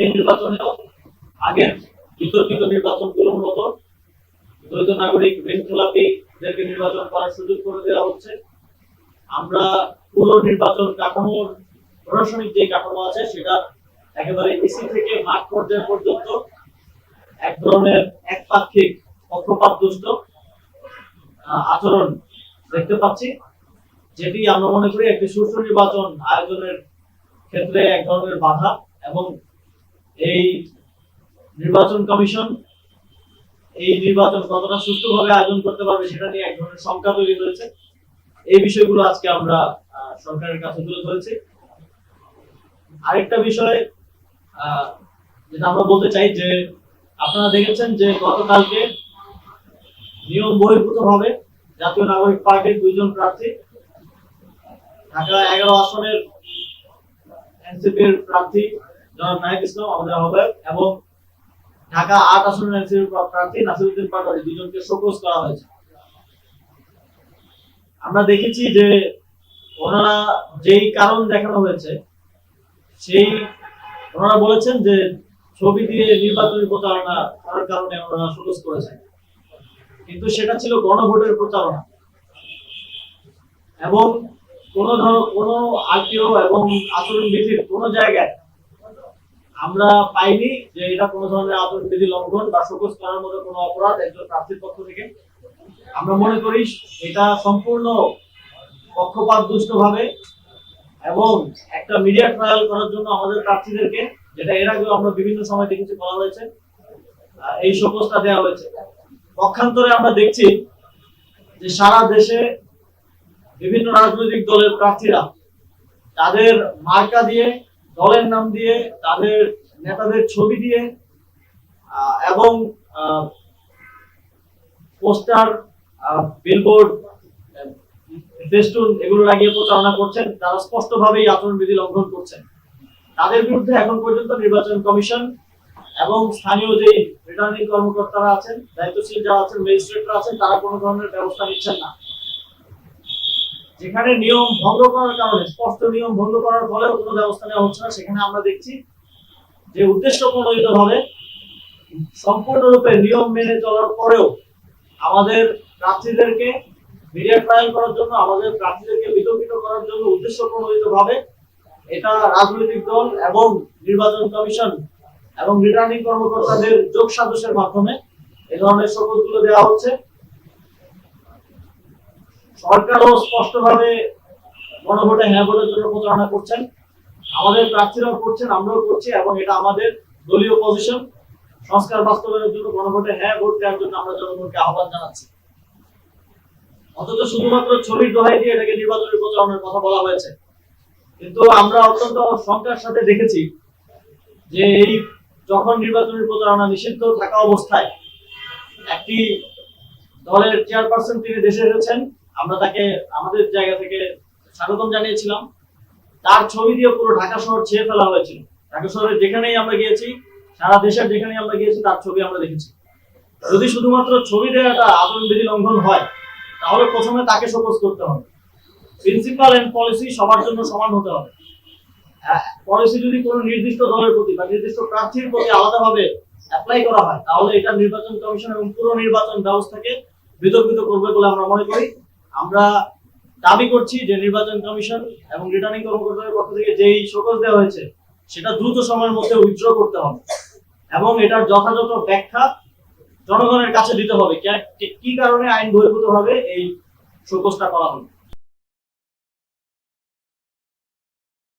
এই নির্বাচনেও আগের বিতর্কিত নির্বাচনগুলোর মতো দ্বৈত নাগরিক ঋণ খেলাপিদেরকে নির্বাচন করার সুযোগ করে দেওয়া হচ্ছে। আমরা পুরো নির্বাচন কাঠামোর প্রশাসনিক যে কাঠামো আছে সেটা একেবারে এসি থেকে মাঠ পর্যায় পর্যন্ত এক ধরনের একপাক্ষিক পক্ষপাত দুষ্ট আচরণ দেখতে পাচ্ছি। যেটি আমরা মনে করি একটি সুষ্ঠু নির্বাচন আয়োজনের ক্ষেত্রে এক ধরনের বাধা এবং এই নির্বাচন কমিশন এই নির্বাচন কতটা সুষ্ঠুভাবে আয়োজন করতে পারবে সেটা নিয়ে এক ধরনের শঙ্কা তৈরি হয়েছে। এই বিষয়গুলো আজকে আমরা সরকারের কাছে তুলে ধরেছি। আরেকটা বিষয় যেটা আমরা বলতে চাই যে, আপনারা দেখেছেন যে গতকালকে নিয়ম বহির্ভূত ভাবে জাতীয় নাগরিক পার্টির দুইজন প্রার্থী ঢাকা এগারো আসনের এনসিপির প্রার্থী ইসলাম এবং ঢাকা আট আসনের প্রার্থী নাসিরুদ্দিন পাটোয়ারি, দুজনকে শোকজ করা হয়েছে। আমরা দেখেছি যে ওনারা যেই কারণ দেখানো হয়েছে, সেই ওনারা বলেছেন যে ছবি দিয়ে নির্বাচনী প্রচারণা করার কারণে ওনারা শোকজ করেছেন। কিন্তু সেটা ছিল গণভোটের প্রচারণা। এবং কোন ধর কোন আত্মীয় এবং আচরণ বিধির কোন জায়গায় আমরা পাইনি যে এটা কোনো ধরনের আচরণ লঙ্ঘন বা শোকজ করার মতো কোনো অপরাধ একজন প্রার্থীর পক্ষ থেকে। আমরা মনে করি এটা সম্পূর্ণ পক্ষপাত দুষ্ট ভাবে এবং একটা মিডিয়া ট্রায়াল করার জন্য আমাদের প্রার্থীদেরকে, যেটা এর আগেও আমরা বিভিন্ন সময় দেখেছি বলা হয়েছে এই শোকজটা দেওয়া হয়েছে। পক্ষান্তরে আমরা দেখছি যে সারা দেশে বিভিন্ন রাজনৈতিক দলের প্রার্থীরা তাদের মার্কা দিয়ে দলের নাম দিয়ে, তাদের নেতাদের ছবি দিয়ে এবং পোস্টার বিলবোর্ড ফেস্টুন এগুলো লাগিয়ে প্রচারণা করছেন। তারা স্পষ্টভাবেই আচরণবিধি লঙ্ঘন করছেন। তাদের বিরুদ্ধে এখন পর্যন্ত নির্বাচন কমিশন এবং স্থানীয় যে রিটার্নিং কর্মকর্তারা আছেন, দায়িত্বশীল যারা আছেন ম্যাজিস্ট্রেটরা আছেন, তারা কোনো ধরনের ব্যবস্থা নিচ্ছেন না। যেখানে নিয়ম ভঙ্গ করার কারণে, স্পষ্ট নিয়ম ভঙ্গ করার ফলেও কোনো ব্যবস্থা নেওয়া হচ্ছে না। সেখানে আমরা দেখছি যে উদ্দেশ্য প্রণোদিত ভাবে সম্পূর্ণরূপে নিয়ম মেনে চলার পরেও আমাদের প্রার্থীদেরকে মিডিয়া ট্রায়াল করার জন্য, আমাদের প্রার্থীদেরকে বিতর্কিত করার জন্য উদ্দেশ্য প্রণোদিত ভাবে এটা রাজনৈতিক দল এবং নির্বাচন কমিশন এবং রিটার্নিং কর্মকর্তাদের যোগ সাদস্যের মাধ্যমে এ ধরনের শপথগুলো দেওয়া হচ্ছে। সরকারও স্পষ্টভাবে গণভোটে হ্যাঁ ভোটের জন্য প্রচারণা করছেন। আমাদের প্রার্থীরাও করছেন, আমরাও করছি এবং এটা আমাদের দলীয় পজিশন সংস্কার বাস্তবায়নের জন্য গণভোটে হ্যাঁ ভোট দেওয়ার জন্য আমরা জনগণকে আহ্বান জানাচ্ছি। অথচ শুধুমাত্র ছবির দোহাই দিয়ে এটাকে নির্বাচনী প্রচারণার কথা বলা হয়েছে। কিন্তু আমরা অত্যন্ত শঙ্কার সাথে দেখেছি যে এই যখন নির্বাচনী প্রচারণা নিষিদ্ধ থাকা অবস্থায় একটি দলের চেয়ারপারসন তিনি দেশে এসেছেন আমরা তাকে, আমাদের জায়গা থেকে স্বাগতম জানিয়েছিলাম। তার ছবি দিয়ে পুরো ঢাকা শহর ছেয়ে ফেলা হয়েছিল। ঢাকা শহরে যেখানেই আমরা গিয়েছি, সারা দেশের যেখানেই আমরা গিয়েছি, তার ছবি আমরা দেখেছি। যদি শুধুমাত্র ছবি দেওয়াটা আচরণবিধি লঙ্ঘন হয়, তাহলে প্রথমে তাকে শোকজ করতে হবে। প্রিন্সিপাল এন্ড পলিসি সবার জন্য সমান হতে হবে। পলিসি যদি কোনো নির্দিষ্ট দলের প্রতি বা নির্দিষ্ট প্রার্থীর প্রতি আলাদাভাবে অ্যাপ্লাই করা হয়, তাহলে এটা নির্বাচন কমিশন এবং পুরো নির্বাচন ব্যবস্থাকে বিতর্কিত করবে বলে আমরা মনে করি। আমরা দাবি করছি যে নির্বাচন কমিশন এবং রিটার্নিং কর্মকর্তাদের পক্ষ থেকে যেই শোকজ দেওয়া হয়েছে, সেটা দ্রুত সময়ের মধ্যে উইথড্র করতে হবে। এবং এটার যথাযথ ব্যাখ্যা জনগণের কাছে দিতে হবে। কি কারণে আইন বহির্ভূত হবে এই শোকজটা করা হলো?